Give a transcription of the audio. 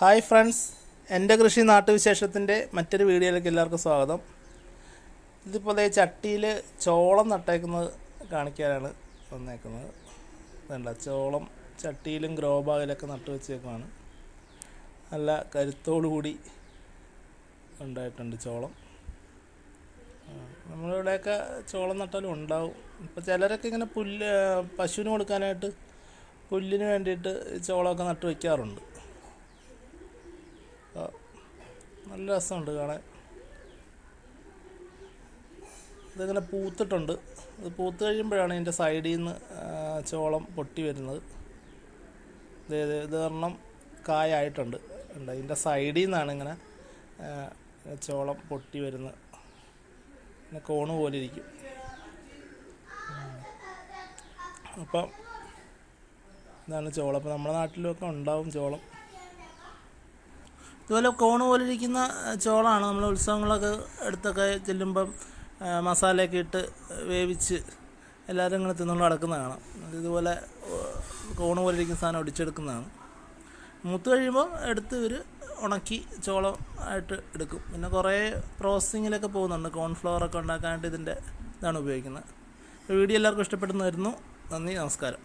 Hi friends എന്റെ കൃഷി നാട്ടുവിശേഷത്തിന്റെ മറ്റൊരു വീഡിയോയിലേക്ക് എല്ലാവർക്കും സ്വാഗതം. ഇതിപ്പോൾ ചട്ടിയിൽ ചോളം നട്ടേക്കുന്നത് കാണിക്കാനാണ് വന്നേക്കുന്നത്. വേണ്ട ചോളം ചട്ടിയിലും ഗ്രോ ബാഗിലൊക്കെ നട്ടു വെച്ചേക്കുവാണ്. നല്ല കരുത്തോടു കൂടി ഉണ്ടായിട്ടുണ്ട് ചോളം. നമ്മളിവിടെയൊക്കെ ചോളം നട്ടാലും ഉണ്ടാവും. ഇപ്പോൾ ചിലരൊക്കെ ഇങ്ങനെ പുല്ല് പശുവിന് കൊടുക്കാനായിട്ട് പുല്ലിന് വേണ്ടിയിട്ട് ചോളമൊക്കെ നട്ടു വയ്ക്കാറുണ്ട് നല്ല രസമുണ്ട് കാണാൻ. ഇതിങ്ങനെ പൂത്തിട്ടുണ്ട്. ഇത് പൂത്ത് കഴിയുമ്പോഴാണ് ഇതിന്റെ സൈഡിൽ നിന്ന് ചോളം പൊട്ടി വരുന്നത്. ഇത് ഇത് കാരണം കായായിട്ടുണ്ട്. ഉണ്ട് ഇതിന്റെ സൈഡിൽ നിന്നാണ് ഇങ്ങനെ ചോളം പൊട്ടി വരുന്നത്. പിന്നെ കോണ് പോലെ ഇരിക്കും. അപ്പം ഇതാണ് ചോളം. അപ്പം നമ്മുടെ നാട്ടിലൊക്കെ ഉണ്ടാവും ചോളം. ഇതുപോലെ കോണ് പോലെ ഇരിക്കുന്ന ചോളമാണ് നമ്മൾ ഉത്സവങ്ങളൊക്കെ എടുത്തൊക്കെ ചെല്ലുമ്പം മസാലയൊക്കെ ഇട്ട് വേവിച്ച് എല്ലാവരും ഇങ്ങനെ തിന്നുകൊണ്ട് നടക്കുന്ന കാണാം ഇതുപോലെ കോണ് പോലെ ഇരിക്കുന്ന സാധനം ഒടിച്ചെടുക്കുന്നതാണ്. മൂത്ത് കഴിയുമ്പോൾ എടുത്ത് ഇവർ ഉണക്കി ചോളം ആയിട്ട് എടുക്കും. പിന്നെ കുറേ പ്രോസസ്സിങ്ങിലൊക്കെ പോകുന്നുണ്ട്. കോൺഫ്ലവർ ഒക്കെ ഉണ്ടാക്കാനായിട്ട് ഇതിന്റെ ഇതാണ് ഉപയോഗിക്കുന്നത്. വീഡിയോ എല്ലാവർക്കും ഇഷ്ടപ്പെടുന്നതായിരുന്നു നന്ദി നമസ്കാരം.